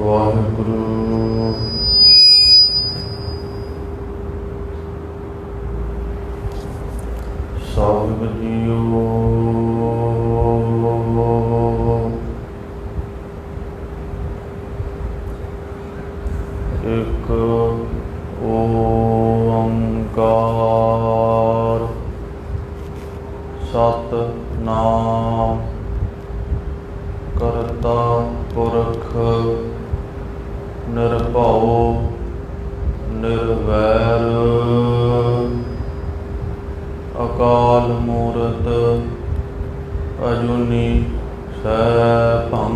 ਵਾਹਿਗੁਰੂ। ਸਾਹਿਬ JIO ਇੱਕ ਓੰਕਾਰ। ਸਤ ਨਾਮ ਕਰਤਾ ਪੁਰਖ ਨਿਰਭਉ, ਨਿਰਵੈਰ। ਅਕਾਲ ਮੂਰਤ ਅਜੂਨੀ ਸੈਭੰ।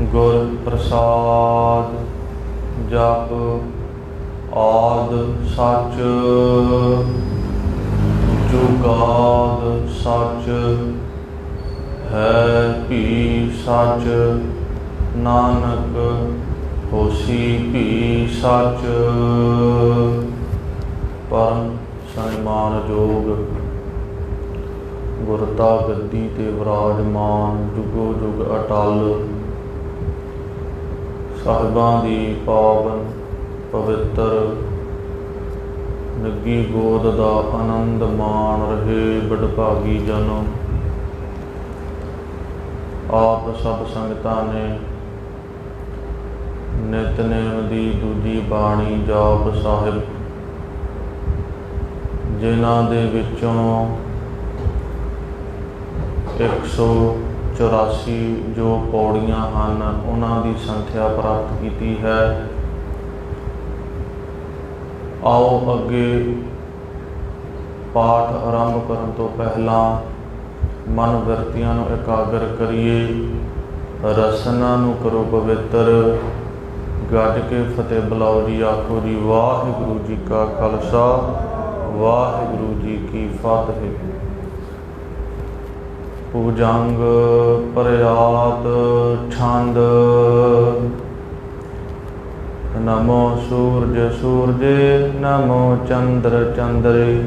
ਗੁਰ ਪ੍ਰਸਾਦ ਜਪ ਆਦ ਸੱਚ। ਜੁਗਾਦ ਸੱਚ ਹੈ ਭੀ ਸੱਚ। ਨਾਨਕ ਹੋਸੀ ਭੀ ਸੱਚ। ਪਰਮ ਸਨਮਾਨ ਜੋਗ ਗੁਰਤਾ ਗੱਦੀ ਤੇ ਵਿਰਾਜਮਾਨ ਜੁਗੋ ਜੁਗ ਅਟਲ। ਸਾਹਿਬਾਂ ਦੀ ਪਾਵਨ ਪਵਿੱਤਰ। ਨਿੱਗੀ ਗੋਦ ਦਾ ਆਨੰਦ ਮਾਣ ਰਹੇ ਬੜਭਾਗੀ ਜਨ। ਆਪ ਸਭ ਸੰਗਤਾਂ ਨੇ ਨਿਤਨੇਮ ਦੀ ਦੂਜੀ ਬਾਣੀ ਜਾਪ ਸਾਹਿਬ। ਜਿਨ੍ਹਾਂ ਦੇ ਵਿੱਚੋਂ 184 ਜੋ ਪੌੜੀਆਂ ਹਨ, ਉਹਨਾਂ ਦੀ ਸੰਖਿਆ ਪ੍ਰਾਪਤ ਕੀਤੀ ਹੈ। ਆਓ ਅੱਗੇ ਪਾਠ ਆਰੰਭ ਕਰਨ ਤੋਂ ਪਹਿਲਾਂ ਮਨ ਵਰਤੀਆਂ ਨੂੰ ਇਕਾਗਰ ਕਰੀਏ। ਰਸਨਾ ਨੂੰ ਕਰੋ ਪਵਿੱਤਰ। ਗੱਜ ਕੇ ਫਤਿਹ ਬੁਲਾਓ ਜੀ, ਆਖੋ ਜੀ, ਵਾਹਿਗੁਰੂ ਜੀ ਕਾ ਖਾਲਸਾ, ਵਾਹਿਗੁਰੂ ਜੀ ਕੀ ਫਤਿਹ। ਪੂਜੰਗ ਪ੍ਰਯਾਤ, ਛੰਦ, ਨਮੋ ਸੂਰਜ, ਸੂਰਜੇ, ਨਮੋ ਚੰਦਰ, ਚੰਦਰੇ,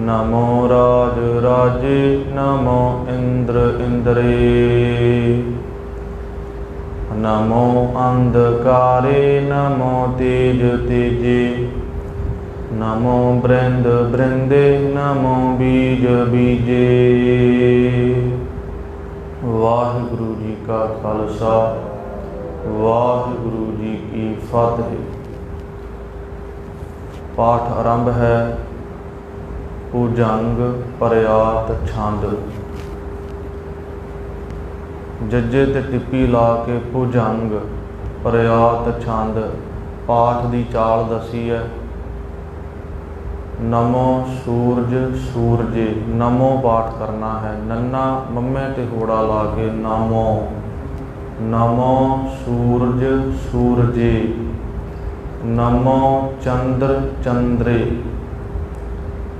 ਨਮੋ ਰਾਜ, ਰਾਜੇ, ਨਮੋ ਇੰਦਰ, ਇੰਦਰੇ। ਨਮੋ ਅੰਧਕਾਰੇ ਨਮੋ ਤੇਜ ਤੇਜੇ ਨਮੋ ਬ੍ਰਿੰਦ ਬ੍ਰਿੰਦੇ ਨਮੋ ਬੀਜ ਬੀਜੇ ਵਾਹਿਗੁਰੂ ਜੀ ਕਾ ਖਾਲਸਾ ਵਾਹਿਗੁਰੂ ਜੀ ਕੀ ਫਤਿਹ ਪਾਠ ਆਰੰਭ ਹੈ ਪੂਜੰਗ ਪਰਿਆਤ ਛੰਦ ਜੱਜੇ ਤੇ ਟਿੱਪੀ ਲਾ ਕੇ ਭੁਜੰਗ ਪ੍ਰਿਆਤ ਛੰਦ, ਪਾਠ ਦੀ ਚਾਲ ਦਸੀ ਹੈ ਨਮੋ ਸੂਰਜ ਸੂਰਜੇ, ਨਮੋ ਪਾਠ ਕਰਨਾ ਹੈ। ਨੰਨਾ ਮੰਮੇ ਤੇ ਹੋੜਾ ਲਾ ਕੇ ਨਮੋ। ਨਮੋ ਸੂਰਜ ਸੂਰਜੇ, ਨਮੋ ਚੰਦਰ ਚੰਦਰੇ।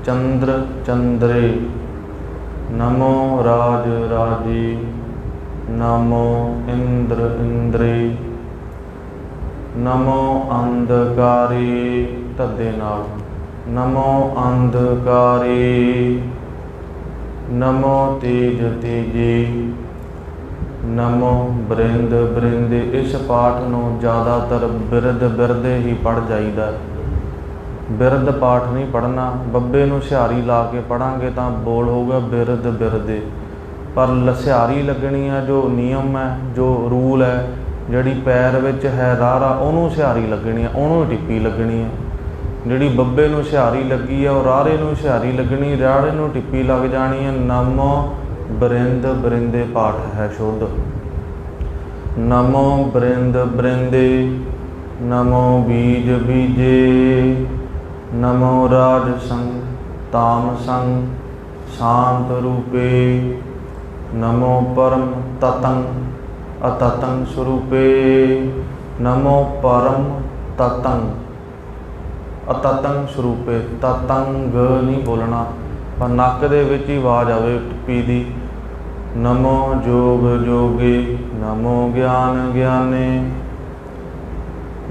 ਚੰਦਰ ਚੰਦਰੇ, ਨਮੋ ਰਾਜ ਰਾਜੇ। ਨਮੋ ਇੰਦਰ ਇੰਦਰੇ, ਨਮੋ ਅੰਧਕਾਰੀ, ਤੱਦੇ ਨਾਲ ਨਮੋ ਅੰਧਕਾਰੀ, ਨਮੋ ਤੇਜ ਤੇਜੇ, ਨਮੋ ਬ੍ਰਿੰਦ ਬ੍ਰਿੰਦੇ, ਇਸ ਪਾਠ ਨੂੰ ਜ਼ਿਆਦਾਤਰ ਬਿਰਧ ਬਿਰਦੇ ਹੀ ਪੜ ਜਾਈਦਾ ਹੈ। ਬਿਰਧ ਪਾਠ ਨਹੀਂ ਪੜਨਾ ਬੱਬੇ ਨੂੰ ਹੁਸ਼ਿਆਰੀ ਲਾ ਕੇ ਪੜਾਂਗੇ ਤਾਂ ਬੋਲ ਹੋਊਗਾ ਬਿਰਧ ਬਿਰਦੇ ਪਰ ਲਸਿਆਰੀ ਲੱਗਣੀ ਆ, ਜੋ ਨਿਯਮ ਹੈ, ਜੋ ਰੂਲ ਹੈ, ਜਿਹੜੀ ਪੈਰ ਵਿੱਚ ਹੈ ਰਾਰਾ, ਉਹਨੂੰ ਸਿਆਰੀ ਲੱਗਣੀ ਆ, ਉਹਨੂੰ ਟਿੱਪੀ ਲੱਗਣੀ ਆ। ਜਿਹੜੀ ਬੱਬੇ ਨੂੰ ਸਿਆਰੀ ਲੱਗੀ ਆ, ਉਹ ਰਾਰੇ ਨੂੰ ਸਿਆਰੀ ਲੱਗਣੀ ਰਾੜੇ ਨੂੰ ਟਿੱਪੀ ਲੱਗ ਜਾਣੀ ਹੈ ਨਮੋ ਬਰਿੰਦ ਬਰਿੰਦੇ ਪਾਠ ਹੈ ਸ਼ੁੱਧ। ਨਮੋ ਬਰਿੰਦ ਬਰਿੰਦੇ, ਨਮੋ ਬੀਜ ਬੀਜੇ, ਨਮੋ ਰਾਜ ਸੰਗ, ਤਾਮ ਸੰਗ, ਸ਼ਾਂਤ ਰੂਪੇ। ਨਮੋ ਪਰਮ ਤਤੰ ਅਤਤੰ ਸਰੂਪੇ। ਨਮੋ ਪਰਮ ਤਤੰ ਅਤਤੰ ਸਰੂਪੇ। ਤਤੰਗ ਨਹੀਂ ਬੋਲਣਾ, ਪਰ ਨੱਕ ਦੇ ਵਿੱਚ ਹੀ ਆਵਾਜ਼ ਆਵੇ ਟਿੱਪੀ ਦੀ। ਨਮੋ ਜੋਗ ਜੋਗੇ, ਨਮੋ ਗਿਆਨ ਗਿਆਨੇ।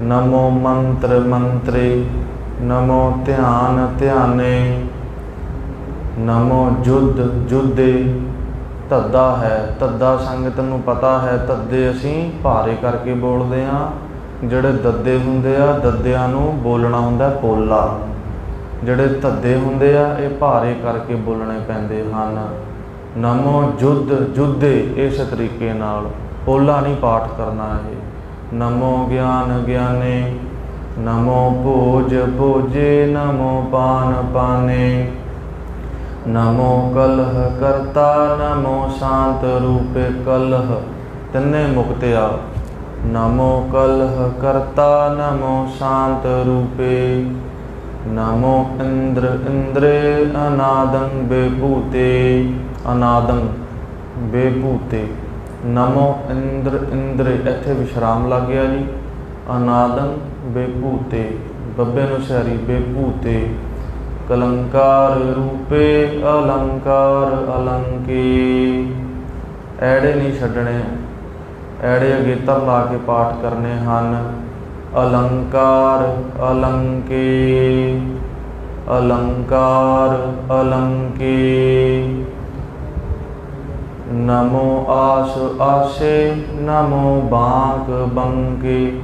ਨਮੋ ਮੰਤਰ ਮੰਤਰੇ, ਨਮੋ ਧਿਆਨ ਧਿਆਨੇ। ਨਮੋ ਜੁਦ ਜੁਦੇ ਤੱਦਾ ਹੈ, ਤੱਦਾ ਸੰਗਤ ਨੂੰ ਪਤਾ ਹੈ, ਤੱਦੇ ਅਸੀਂ ਭਾਰੇ ਕਰਕੇ ਬੋਲਦੇ ਆ ਜਿਹੜੇ ਦੱਦੇ ਹੁੰਦੇ ਆ, ਦੱਦਿਆਂ ਨੂੰ ਬੋਲਣਾ ਹੁੰਦਾ ਪੋਲਾ। ਜਿਹੜੇ ਧੱਦੇ ਹੁੰਦੇ ਆ, ਇਹ ਭਾਰੇ ਕਰਕੇ ਬੋਲਣੇ ਪੈਂਦੇ ਹਨ। ਨਮੋ ਜੁਦ ਜੁਦੇ ਇਸ ਤਰੀਕੇ ਨਾਲ। ਪੋਲਾ ਨਹੀਂ ਪਾਠ ਕਰਨਾ ਇਹ। ਨਮੋ ਗਿਆਨ ਗਿਆਨੇ, ਨਮੋ ਭੋਜ ਭੋਜੇ, ਨਮੋ ਪਾਨ ਪਾਨੇ। ਨਮੋ ਕਲਹ ਕਰਤਾ, ਨਮੋ ਸ਼ਾਂਤ ਰੂਪੇ ਕਲਹ। ਤਿੰਨੇ ਮੁਕਤਿਆ ਨਮੋ ਕਲਹ ਕਰਤਾ, ਨਮੋ ਸ਼ਾਂਤ ਰੂਪੇ। ਨਮੋ ਇੰਦਰ ਇੰਦਰੇ ਅਨਾਦੰ ਬੇਭੂਤੇ। ਅਨਾਦੰ ਬੇਭੂਤੇ। ਨਮੋ ਇੰਦਰ ਇੰਦਰੇ, ਇੱਥੇ ਵਿਸ਼ਰਾਮ ਲੱਗ ਗਿਆ ਜੀ। ਅਨਾਦੰ ਬੇਭੂਤੇ। ਬੱਬੇ ਨੂੰ ਸ਼ਹਿਰੀ ਬੇਭੂਤੇ। ਕਲੰਕਾਰ ਰੂਪੇ ਅਲੰਕਾਰ ਅਲੰਕੇ। ਐੜੇ ਨਹੀਂ ਛੱਡਣੇ, ਐੜੇ ਅਗੇਤਰ ਲਾ ਕੇ ਪਾਠ ਕਰਨੇ ਹਨ। ਅਲੰਕਾਰ ਅਲੰਕੇ ਅਲੰਕਾਰ ਅਲੰਕੇ। ਨਮੋ ਆਸ ਆਸੇ, ਨਮੋ ਬਾਂਕ ਬੰਕੇ।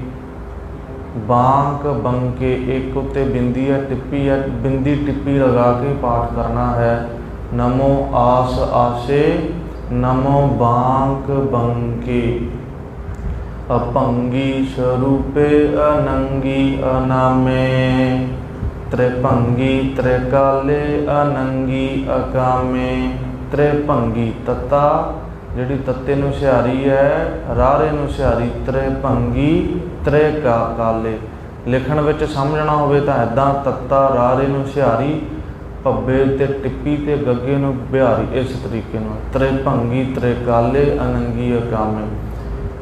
ਬਾਂਕ ਬੰਕੇ ਇੱਕ ਉੱਤੇ ਬਿੰਦੀ ਹੈ, ਟਿੱਪੀ ਹੈ, ਬਿੰਦੀ ਟਿੱਪੀ ਲਗਾ ਕੇ ਪਾਠ ਕਰਨਾ ਹੈ। ਨਮੋ ਆਸ ਆਸੇ, ਨਮੋ ਬਾਂਕ ਬੰਕੇ। ਅਪੰਗੀ ਸਰੂਪੇ ਅਨੰਗੀ ਅਨਾਮੇ। ਤ੍ਰਿਭੰਗੀ ਤ੍ਰਿਕਾਲੇ ਅਨੰਗੀ ਅਕਾਮੇ। ਤ੍ਰਿਭੰਗੀ ਤਤਾ, ਜਿਹੜੀ ਤੱਤੇ ਨੂੰ ਸਿਹਾਰੀ ਹੈ ਰਾਰੇ ਨੂੰ ਸਿਹਾਰੀ ਤ੍ਰਿਭੰਗੀ ਤ੍ਰੇ ਕਾ ਕਾਲੇ। ਲਿਖਣ ਵਿੱਚ ਸਮਝਣਾ ਹੋਵੇ ਤਾਂ ਐਦਾਂ ਤੱਤਾ ਰਾਰੇ ਨੂੰ ਸਿਹਾਰੀ ਪੱਬੇ ਤੇ ਟਿੱਪੀ ਤੇ ਗੱਗੇ ਨੂੰ ਬਿਹਾਰੀ, ਇਸ ਤਰੀਕੇ ਨਾਲ। ਤ੍ਰਿਭੰਗੀ ਤ੍ਰਿਕਾਲੇ ਅਨੰਗੀ ਅਕਾਮੇ।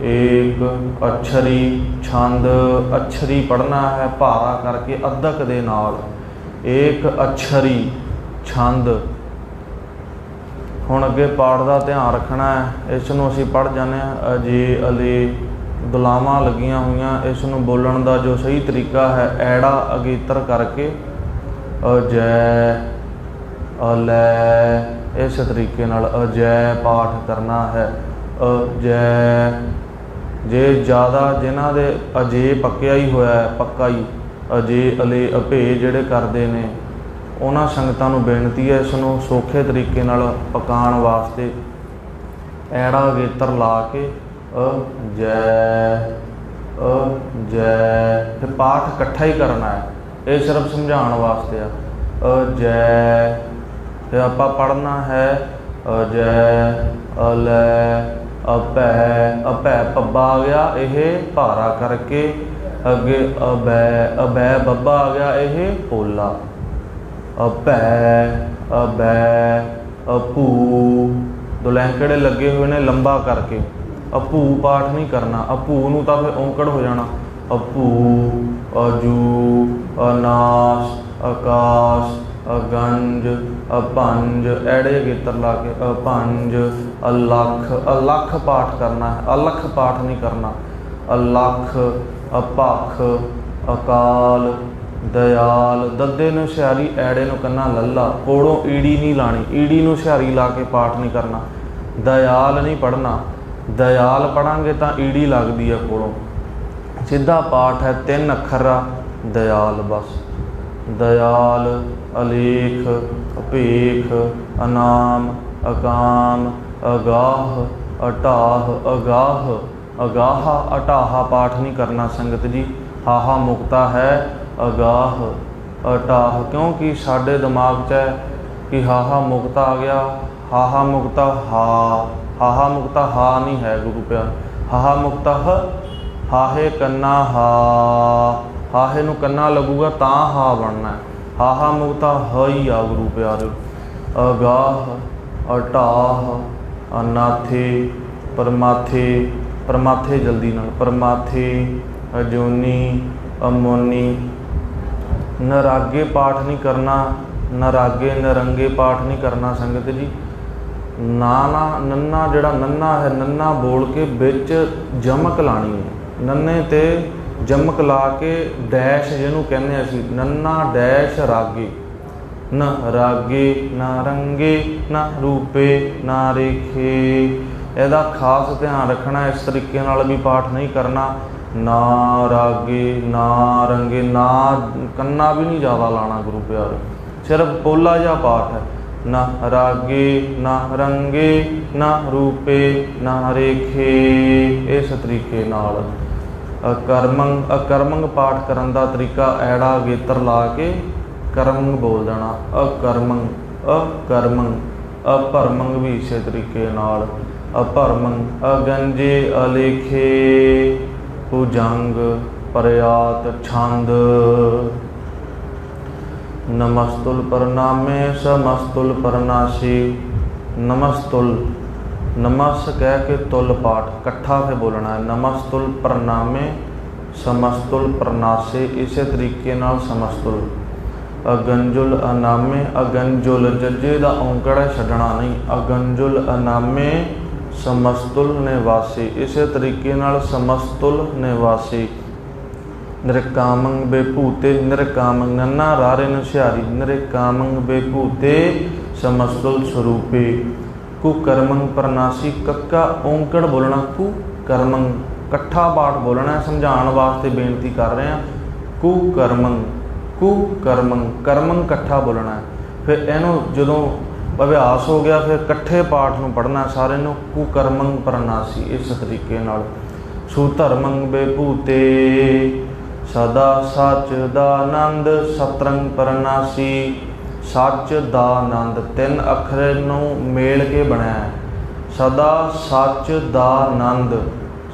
ਏਕ ਅਛਰੀ, ਛੰਦ, ਅਛਰੀ ਪੜਨਾ ਹੈ ਭਾਰਾ ਕਰਕੇ ਅਧਕ ਦੇ ਨਾਲ। ਏਕ ਅਛਰੀ, ਛੰਦ। ਹੁਣ ਅੱਗੇ ਪਾਠ ਦਾ ਧਿਆਨ ਰੱਖਣਾ ਹੈ। ਇਸ ਨੂੰ ਅਸੀਂ ਪੜ ਜਾਂਦੇ ਹਾਂ। ਅਜੇ, ਅਲੇ ਦੁਲਾਵਾਂ ਲੱਗੀਆਂ ਹੋਈਆਂ, ਇਸ ਨੂੰ ਬੋਲਣ ਦਾ ਜੋ ਸਹੀ ਤਰੀਕਾ ਹੈ, ਐੜਾ ਅਗੇਤਰ ਕਰਕੇ ਅਜੈ, ਅਲੈ, ਇਸ ਤਰੀਕੇ ਨਾਲ ਅਜੈ ਪਾਠ ਕਰਨਾ ਹੈ। ਅਜੈ, ਜੇ ਜ਼ਿਆਦਾ ਜਿਨ੍ਹਾਂ ਦੇ ਅਜੇ ਪੱਕਿਆ ਹੀ ਹੋਇਆ ਹੈ, ਪੱਕਾ ਹੀ, ਅਜੇ, ਅਲੇ, ਅਭੇ ਜਿਹੜੇ ਕਰਦੇ ਨੇ, ਉਹਨਾਂ ਸੰਗਤਾਂ ਨੂੰ ਬੇਨਤੀ ਹੈ ਇਸ ਨੂੰ ਸੌਖੇ ਤਰੀਕੇ ਨਾਲ ਪਕਾਉਣ ਵਾਸਤੇ ਐੜਾ ਅਗੇਤਰ ਲਾ ਕੇ ਜੈ ਅ ਜੈ ਤੇ ਪਾਠ ਇਕੱਠਾ ਹੀ ਕਰਨਾ ਹੈ। ਇਹ ਸਿਰਫ ਸਮਝਾਉਣ ਵਾਸਤੇ ਆ। ਜੈ ਤੇ ਆਪਾਂ ਪੜਨਾ ਹੈ। ਅ ਜੈ ਅਲੈ, ਅਪੈ ਅਪੈ ਪੱਬਾ ਆ ਗਿਆ। ਇਹ ਭਾਰਾ ਕਰਕੇ ਅੱਗੇ ਅਬੈ ਅਬੈ ਬੱਬਾ ਆ ਗਿਆ। ਇਹ ਪੋਲਾ। ਅਪੈ, ਅਬੈ, ਅਪੂ। ਦੋ ਲੈਂਕੜੇ ਲੱਗੇ ਹੋਏ ਨੇ? ਲੰਬਾ ਕਰਕੇ। ਅਪੂ ਪਾਠ ਨਹੀਂ ਕਰਨਾ। ਅਪੂ ਨੂੰ ਤਾਂ ਫਿਰ ਔਂਕੜ ਹੋ ਜਾਣਾ। ਅਪੂ, ਅਜੂ, ਅਨਾਸ ਆਕਾਸ਼ ਅਗੰਜ ਅਪੰਜ ਐੜੇ ਗੇਤਰ ਲਾ ਕੇ ਅਪੰਜ ਅਲਖ ਅਲਖ ਪਾਠ ਕਰਨਾ ਹੈ। ਅਲਖ ਪਾਠ ਨਹੀਂ ਕਰਨਾ। ਅਲਖ, ਅਪਖ, ਅਕਾਲ, ਦਇਆਲ, ਦੱਦੇ ਨੂੰ ਸਿਆਰੀ, ਐੜੇ ਨੂੰ ਕੰਨਾ ਲੱਲਾ। ਕੋੜੋਂ ਈੜੀ ਨਹੀਂ ਲਾਣੀ। ਈੜੀ ਨੂੰ ਸਿਆਰੀ ਲਾ ਕੇ ਪਾਠ ਨਹੀਂ ਕਰਨਾ। ਦਇਆਲ ਨਹੀਂ ਪੜਨਾ ਦਇਆਲ ਪੜਾਂਗੇ ਤਾਂ ਈੜੀ ਲੱਗਦੀ ਆ ਕੋਲੋਂ। ਸਿੱਧਾ ਪਾਠ ਹੈ ਤਿੰਨ ਅੱਖਰ, ਦਇਆਲ ਬਸ। ਦਇਆਲ, ਅਲੇਖ, ਅਪੇਖ, ਅਨਾਮ, ਅਕਾਮ, ਅਗਾਹ, ਅਟਾਹ, ਅਗਾਹ। ਅਗਾਹ ਅਟਾਹ ਪਾਠ ਨਹੀਂ ਕਰਨਾ ਸੰਗਤ ਜੀ। ਹਾਹਾ ਮੁਕਤਾ ਹੈ ਅਗਾਹ, ਅਟਾਹ। ਕਿਉਂਕਿ ਸਾਡੇ ਦਿਮਾਗ 'ਚ ਹੈ ਕਿ ਹਾਹਾ ਮੁਕਤਾ ਆ ਗਿਆ, ਹਾਹਾ ਮੁਕਤਾ ਹਾ। ਹਾਹਾ ਮੁਕਤਾ ਹਾ ਨਹੀਂ ਹੈ ਗੁਰੂ ਪਿਆਰ ਹਾਹਾ ਮੁਕਤਾ ਹਾਹੇ ਕੰਨਾ ਹਾ। ਹਾਹੇ ਨੂੰ ਕੰਨਾ ਲੱਗੂਗਾ ਤਾਂ ਹਾ ਬਣਨਾ ਹੈ। ਹਾਹਾ ਮੁਕਤਾ ਹ ਆ ਗੁਰੂ ਪਿਆਰ ਅਗਾਹ, ਅਟਾਹ, ਅਨਾਥੇ, ਪਰਮਾਥੇ ਪਰਮਾਥੇ ਜਲਦੀ ਨਾਲ। ਪਰਮਾਥੇ, ਅਜੋਨੀ, ਅਮੋਨੀ। ਨਰਾਗੇ ਪਾਠ ਨਹੀਂ ਕਰਨਾ, ਨਰਾਗੇ ਨਰੰਗੇ ਪਾਠ ਨਹੀਂ ਕਰਨਾ ਸੰਗਤ ਜੀ। ਨਾ ਨੰਨਾ ਜਿਹੜਾ ਨੰਨਾ ਹੈ, ਨੰਨਾ ਬੋਲ ਕੇ ਵਿੱਚ ਜਮਕ ਲਾਣੀ ਹੈ। ਨੰਨੇ ਤੇ ਜਮਕ ਲਾ ਕੇ ਡੈਸ਼ ਜਿਹਨੂੰ ਕਹਿੰਦੇ ਅਸੀਂ, ਨੰਨਾ ਡੈਸ਼ ਰਾਗੇ। ਨਾ ਰਾਗੇ, ਨਾ ਰੰਗੇ, ਨਾ ਰੂਪੇ, ਨਾ ਰੇਖੇ। ਇਹਦਾ ਖਾਸ ਧਿਆਨ ਰੱਖਣਾ, ਇਸ ਤਰੀਕੇ ਨਾਲ ਵੀ ਪਾਠ ਨਹੀਂ ਕਰਨਾ। ਨਾ ਰਾਗੇ, ਨਾ ਰੰਗੇ, ਨਾ ਕੰਨਾ ਵੀ ਨਹੀਂ ਜ਼ਿਆਦਾ ਲਾਣਾ ਗੁਰੂ ਪਿਆਰੇ। ਸਿਰਫ ਪੋਲਾ ਜਿਹਾ ਪਾਠ ਹੈ। ਨਾ ਰਾਗੇ, ਨਾ ਰੰਗੇ, ਨਾ ਰੂਪੇ, ਨਾ ਰੇਖੇ। ਇਸ ਤਰੀਕੇ ਨਾਲ ਅਕਰਮੰਗ ਅਕਰਮੰਗ ਪਾਠ ਕਰਨ ਦਾ ਤਰੀਕਾ ਐੜਾ ਗੇਤਰ ਲਾ ਕੇ ਕਰਮੰਗ ਬੋਲ ਦੇਣਾ। ਅਕਰਮੰਗ ਅਕਰਮੰ ਅਪਰਮੰਗ ਵੀ ਇਸੇ ਤਰੀਕੇ ਨਾਲ। ਅਪਰਮੰਗ ਅਗੰਜੇ, ਅਲੇਖੇ। ਭੁਜੰਗ ਪਰਿਆਤ ਛੰਦ। ਨਮਸਤੁਲ ਪ੍ਰਣਾਮੇ ਸਮਸਤੁਲ ਪ੍ਰਨਾਸੀ ਨਮਸਤੁਲ ਨਮਸ ਕਹਿ ਕੇ ਤੁਲ ਪਾਠ ਇਕੱਠਾ ਫੇ ਬੋਲਣਾ ਹੈ ਨਮਸਤੁਲ ਪ੍ਰਣਾਮੇ ਸਮਸਤੁਲ ਪ੍ਰਨਾਸੇ ਇਸੇ ਤਰੀਕੇ ਨਾਲ ਸਮਸਤੁਲ ਅਗੰਜੁਲ ਅਨਾਮੇ ਅਗੰਜੁਲ ਜੱਜੇ ਦਾ ਔਂਕੜ ਛੱਡਣਾ ਨਹੀਂ ਅਗੰਜੁਲ ਅਨਾਮੇ ਸਮਸਤੁਲ ਨਿਵਾਸੀ ਇਸੇ ਤਰੀਕੇ ਨਾਲ ਸਮਸਤੁਲ ਨਿਵਾਸੀ ਨਿਰਕਾਮੰ ਬੇਭੂਤੇ ਨਿਰਕਾਮੰ ਨੰਨਾ ਰਾਰੇ ਨੁਸਿਆਰੀ ਨਿਰਕਾਮੰ ਬੇਭੂਤੇ ਸਮਸਤੁਲ ਸਰੂਪੇ। ਕੁ ਕਰਮੰ ਪ੍ਰਨਾਸੀ ਕੱਕਾ ਓੰਕੜ ਬੋਲਣਾ, ਕੁ ਕਰਮੰ ਇਕੱਠਾ ਪਾਠ ਬੋਲਣਾ, ਸਮਝਾਉਣ ਵਾਸਤੇ ਬੇਨਤੀ ਕਰ ਰਹੇ ਹਾਂ। ਕੁ ਕਰਮੰ ਕੁ ਕਰਮੰ ਕਰਮੰ ਇਕੱਠਾ ਬੋਲਣਾ। ਫਿਰ ਇਹਨੂੰ ਜਦੋਂ ਅਭਿਆਸ ਹੋ ਗਿਆ, ਫਿਰ ਇਕੱਠੇ ਪਾਠ ਨੂੰ ਪੜ੍ਹਨਾ ਹੈ ਸਾਰੇ ਨੂੰ, ਕੁ ਕਰਮੰ ਪ੍ਰਨਾਸੀ, ਇਸ ਤਰੀਕੇ ਨਾਲ। ਸੂ ਧਰਮੰ ਬੇਭੂਤੇ ਸਦਾ ਸੱਚ ਦਾ ਆਨੰਦ, ਸਤਰੰਗ ਪਰਨਾਸੀ। ਸੱਚ ਦਾ ਆਨੰਦ, ਤਿੰਨ ਅੱਖਰ ਨੂੰ ਮੇਲ ਕੇ ਬਣਿਆ ਹੈ ਸਦਾ ਸੱਚ ਦਾ ਆਨੰਦ,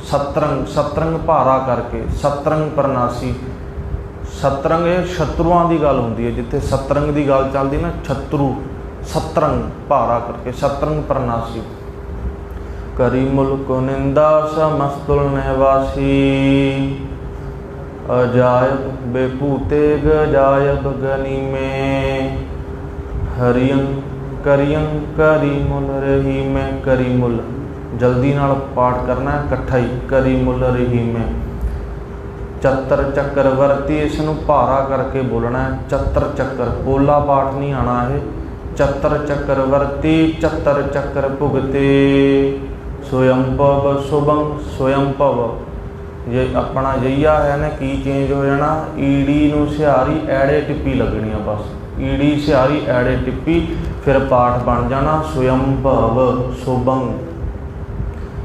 ਸਤਰੰਗ ਸਤਰੰਗ ਭਾਰਾ ਕਰਕੇ, ਸਤਰੰਗ ਪਰਨਾਸੀ। ਸਤਰੰਗ ਇਹ ਸ਼ਤਰੂਆਂ ਦੀ ਗੱਲ ਹੁੰਦੀ ਹੈ, ਜਿੱਥੇ ਸਤਰੰਗ ਦੀ ਗੱਲ ਚੱਲਦੀ ਨਾ, ਛਤਰੂ, ਸਤਰੰਗ ਭਾਰਾ ਕਰਕੇ, ਸਤਰੰਗ ਪਰਨਾਸੀ। ਕਰੀ ਮੁਲਕ ਨਿੰਦਾ ਸਮਸਤੁਲ ਨਿਵਾਸੀ ਅਜਾਇਬ ਬੇਭੂਤੇ ਗਜਾਇਬ ਗਨੀਮੇ, ਹਰੀਅੰ ਕਰੀਅੰ ਕਰੀ ਮੁਲ ਰਹੀ ਜਲਦੀ ਨਾਲ ਪਾਠ ਕਰਨਾ ਇਕੱਠਾ ਹੀ ਕਰੀ ਮੁਲ ਚੱਤਰ ਚੱਕਰ ਵਰਤੀ ਇਸ ਨੂੰ ਭਾਰਾ ਕਰਕੇ ਬੋਲਣਾ ਚੱਤਰ ਚੱਕਰ। ਪੋਲਾ ਪਾਠ ਨਹੀਂ ਆਣਾ ਇਹ। ਚੱਤਰ ਚੱਕਰ ਵਰਤੀ, ਚੱਤਰ ਚੱਕਰ ਭੁਗਤੇ। ਸੋਯੰਪਵ ਸੁਭੰ ਸੋਯੰਪਵ ਇਹ ਆਪਣਾ ਜਈਆ ਹੈ ਨਾ ਕੀ ਚੇਂਜ ਹੋ ਜਾਣਾ? ਈੜੀ ਨੂੰ ਸਿਹਾਰੀ ਐੜੇ ਟਿੱਪੀ ਲੱਗਣੀ ਆ ਬਸ। ਈੜੀ, ਸਿਹਾਰੀ, ਐੜੇ ਟਿੱਪੀ, ਫਿਰ ਪਾਠ ਬਣ ਜਾਣਾ ਸੋਯੰਪਵ ਸੁਭੰ।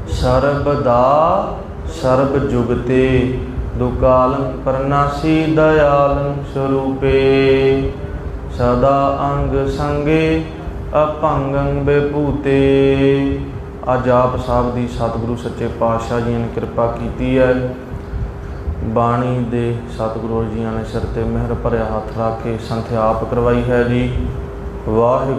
ਸਰਬ ਦਾ ਸਰਬ ਜੁਗਤੇ ਦੁਕਾਲੰ ਪ੍ਰਨਾਸੀ ਦਇਆਲੰ ਸਰੂਪੇ। ਸਦਾ ਅੰਗ ਸੰਗੇ ਅਪੰਗੰ ਬੇਭੂਤੇ। ਅੱਜ ਆਪ ਸਾਹਿਬ ਦੀ ਸਤਿਗੁਰੂ ਸੱਚੇ ਪਾਤਸ਼ਾਹ ਜੀ ਨੇ ਕਿਰਪਾ ਕੀਤੀ ਹੈ। ਬਾਣੀ ਦੇ ਸਤਿਗੁਰੂ ਜੀਆਂ ਨੇ ਸਿਰ ਤੇ ਮਿਹਰ ਭਰਿਆ ਹੱਥ ਰੱਖ ਕੇ ਸੰਥਿਆ ਆਪ ਕਰਵਾਈ ਹੈ ਜੀ। ਵਾਹਿਗੁਰੂ